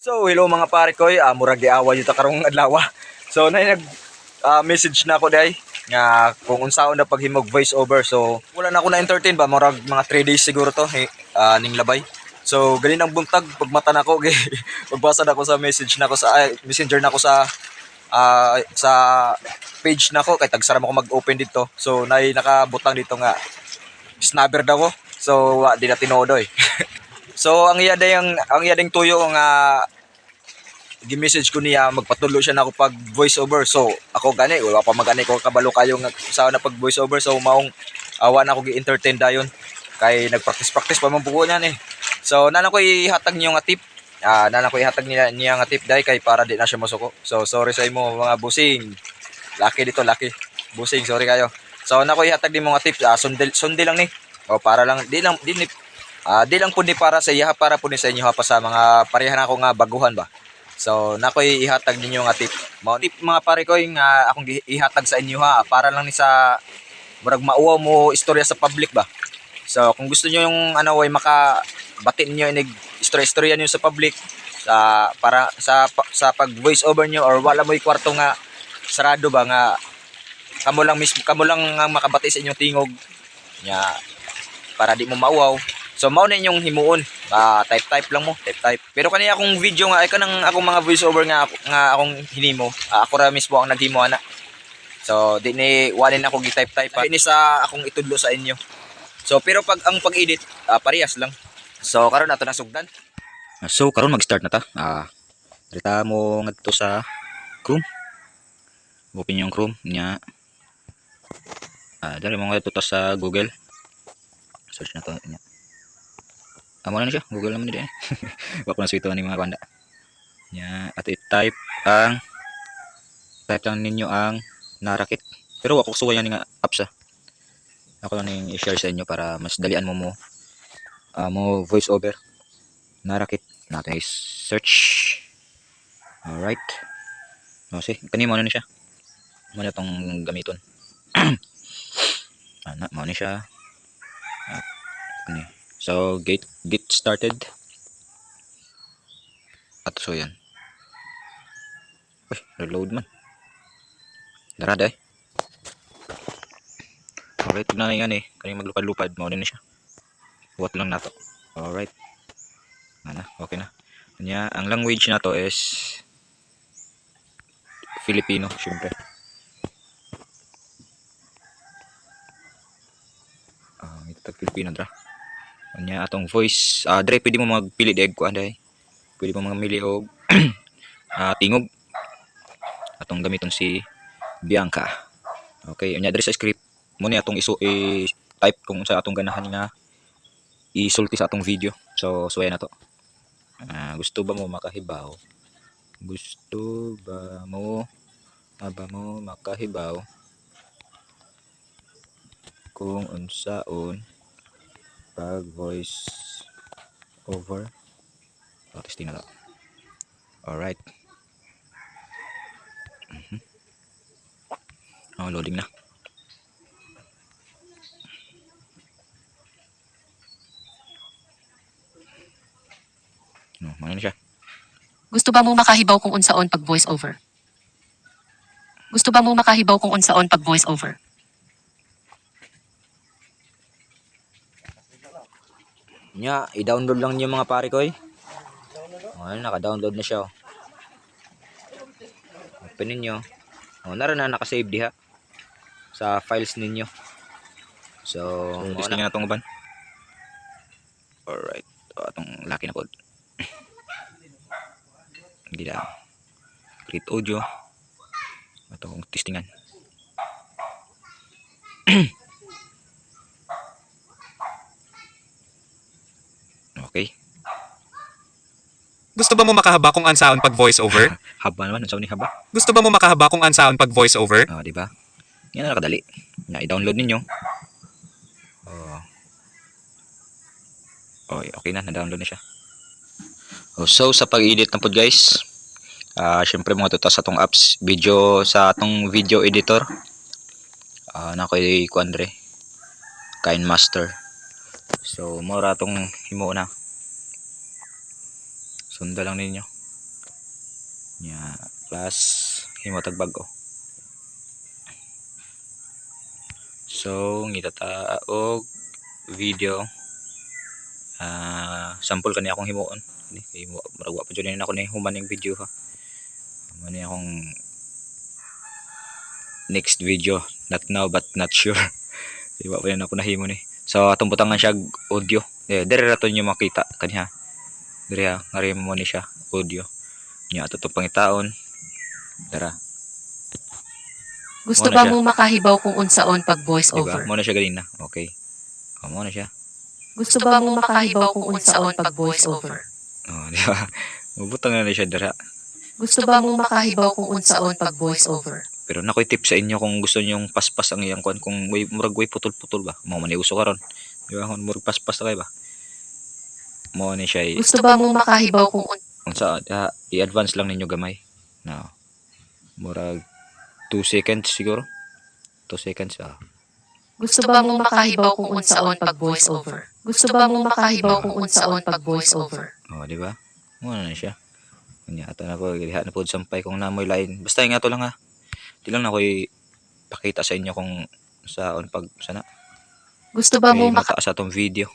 So, hello mga pare ko, ah, murag giawa yung karong adlaw. So, na nag ah, message na ako day nga kung unsaon na paghimog voice over. So, wala na ako na entertain ba murag mga 3 days siguro to eh, ah, ning labay. So, ganin ang buntag pagmata na ko, gi pagbasa na ko sa message na ko sa ay, messenger na ko sa ah, sa page na ko kay tagsara ko mag-open dito. So, nay nakabutang dito nga snabber daw ko. So, wa di na tinodo eh. So ang iya yung ang iya ding tuyo nga gi-message ko niya magpatulo siya na ako pag voice over. So ako gani wala pa magani ko kabalo kayo nga sa na pag voice over so maong awa na ako gi-entertain dayon kay nagpractice-practice pa man buko niyan eh. So nana ko ihatag niyo nga tip. Ah, nana ko ihatag niya, niya nga tip dai kay para di na siya masuko. So sorry sa imo mga busing. Laki dito, laki. Busing, sorry kayo. So nako ihatag din mo nga tip. Ah, sundil sundil lang ni. O para lang di lang di ni Ah, di lang po ni para sa iya, para po ni sa inyo ha pa sa mga pareha na ako nga baguhan ba. So, nakoy ihatag ninyo nga tip. Mao tip mga pare ko yung nga akong ihatag sa inyo ha para lang ni sa murag mauwaw mo istorya sa public ba. So, kung gusto niyo yung ano way maka batin niyo inig istorya-istorya niyo sa public sa para sa sa pag voice over niyo or wala mo kwarto nga sarado ba nga kamo lang mismo kamo lang nga makabati sa inyong tingog nya para di mo mauwaw So mao na inyong himuon. Ah, type type lang mo, type type. Pero kaniya akong video nga ay kanang akong mga voice over nga nga akong hinimo. Ah, ako ra mismo ang naghimo ana. So di ni walin ako gi type type. Ini sa akong itudlo sa inyo. So pero pag ang pag-edit ah, parehas lang. So karon nato na sugdan. So karon mag-start na ta. Ah, rita mo ngadto sa Chrome. Open yung Chrome nya. Ah, dali mo ngadto sa Google. Search na to nya. Amo na, siya, Google naman din. Wa ko na suito ni mga kanda. Nya at i-type ang type lang ninyo ang Narakit. Pero wa ko suwa yan nga apps ah. Ako lang ning i-share sa inyo para mas dalian mo mo ah, mo voice over. Narakit natin i-search. Alright. O, see, kani mo na siya. Mo na tong gamiton. Ana, mo na siya. At, kani. So, get, get started. At so yan. Uy, reload man. Darada eh. Alright, tignan na yan eh. Kani maglupad-lupad, mo na siya. What lang na to. Alright. Ano, okay na. Kanya, ang language na to is Filipino, syempre. Ah, ito tag Filipino dra. Kanya atong voice, ah dre pwede mo magpili dig ko anday. Pwede mo mamili og ah tingog. Atong gamiton si Bianca. Okay, unya dre sa script mo ni atong isu i-type kung sa atong ganahan nga isulti sa atong video. So, suwaya na to. Ah, gusto ba mo makahibaw? Gusto ba mo ah, ba mo makahibaw kung unsaon pag voice over oh, testing na to alright Mhm. oh, loading na no, ano na siya Gusto ba mo makahibaw kung unsaon pag voice over? Gusto ba mo makahibaw kung unsaon pag voice over? Nya, i-download lang niyo mga pare ko eh. Oh, ayun, naka-download na siya. Oh. Open ninyo. Oh, nara na naka-save diha sa files ninyo. So, So, mo testing na. itong uban. Alright. O, itong laki na code. Gila. Create audio. Ito kong testingan. Okay. Gusto ba mo makahaba kung ansaon pag voice over? Haba naman. Ang ni haba. Gusto ba mo makahaba kung ansaon pag voice over? Ah, di ba? Yan na nakadali. Na i-download ninyo. Oh. Oh, okay na, na-download na siya. Oh, so sa pag-edit na po guys, ah syempre mga tutas sa atong apps, video sa atong video editor. Ah na koy kuandre. Kain Master. So, mura tong himo na. Sunda lang ninyo. nya plus himotag bago. So ngita ta og video. Ah sample kani akong himuon. Ni kay mo maragwa pa jud ni ako ni human ning video ha. Ni akong next video. Not now but not sure. Di ba pa yan ako nahimo ni. So atong butangan siya audio eh dire ra to makita kaniha dire ha ngari mo ni siya audio nya ato to pangitaon dara Gusto ba mo makahibaw kung unsaon pag voice Diba? over? Mo na siya ganina. Okay. O, mo na siya. Gusto ba mo makahibaw kung unsaon pag voice over? O, di ba? Mabutang na siya dara. Gusto ba mo makahibaw kung unsaon pag voice over? Pero nakoy tip sa inyo kung gusto niyo yung paspas ang iyang kuan kung way murag way putol-putol ba. Mo man uso karon. Di ba? Kung murag paspas na kay ba. Mo ni siya i- Gusto ba mo makahibaw kung un- kung sa ah, i-advance lang ninyo gamay. No. Murag 2 seconds siguro. 2 seconds ah. Gusto ba mo makahibaw kung unsaon pag voice over? Gusto ba mo makahibaw kung unsaon pag voice over? O, di ba? Mo na siya. Kanya ato na ko diha na pod sampay kung namoy lain. Basta nga to lang ha. Di lang na ko'y pakita sa inyo kung saon pag sana. Gusto ba mo maka mataas atong video.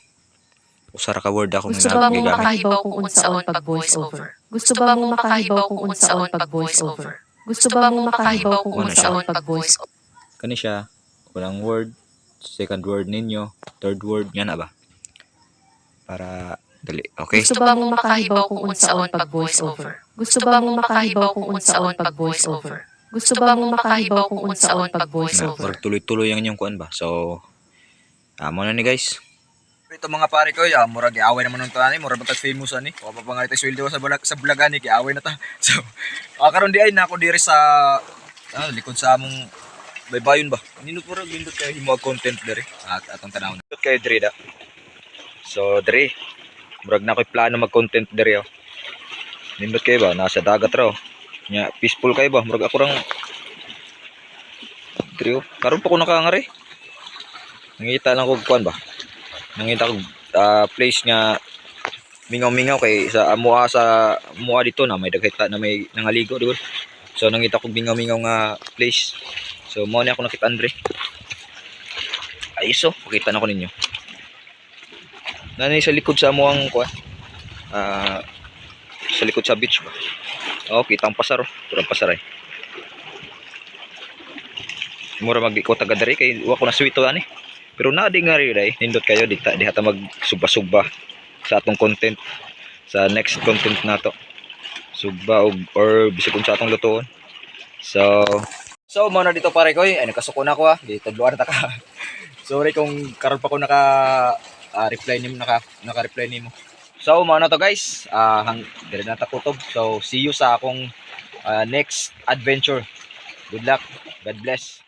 Usara ka word ako Gusto ba mo makahibaw kung unsaon pag voice over? Gusto ba mo makahibaw kung unsaon pag voice over? Gusto ba mo makahibaw kung siya? unsaon pag voice over? Kani siya, unang word, second word ninyo, third word, yan na ba? Para, dali, okay? Gusto ba mo makahibaw kung unsaon pag voice over? Gusto ba mo makahibaw kung unsaon pag voice over? Gusto ba mo makahibaw kung unsaon pag voice Na, over? tuloy-tuloy ang inyong kuan ba? So, amo na ni guys. Ito mga pare ko, ya, murag iaway naman ng tanani, murag batag famous ani. O pa pangalit sweldo sa bulag sa bulagan ni iaway na ta. So, ah, karon di ay na ako diri sa ah, likod sa among baybayon ba. Nindot murag nindot kay himo content diri at atong tanaw. Nindot kay diri da. So, diri murag na ko'y plano mag-content diri oh. Nindot kay ba nasa dagat raw. Nya peaceful kay ba murag ako rang diri oh. Karon pa ko nakangari. Nangita lang ko kuan ba. Nangita ko ah, place nga mingaw-mingaw kay sa amoa sa amoa dito na may daghita na may nangaligo di? So nangita ko mingaw-mingaw nga place. So mo ni ako nakita Andre. Ayos oh, pakita na ko ninyo. Nanay sa likod sa amoang kuan. Ah sa likod sa beach ba. Oh, kita ang pasar oh. Pura pasar ay. Mura mag-ikot agad diri kay wa ko na swito ani. Pero na di nga rin nindot kayo, di, ta, di hata mag-suba-suba sa atong content, sa next content na to. Suba og or kung sa atong lutuon. So, so mo na dito pare ko, ay nakasuko na ko ah, di tadluan ta ka. Sorry kung karon pa ko naka ah, reply nimo naka naka reply nimo. So, mo na to guys. Ah, hang dire na ta kutob. So, see you sa akong ah, next adventure. Good luck. God bless.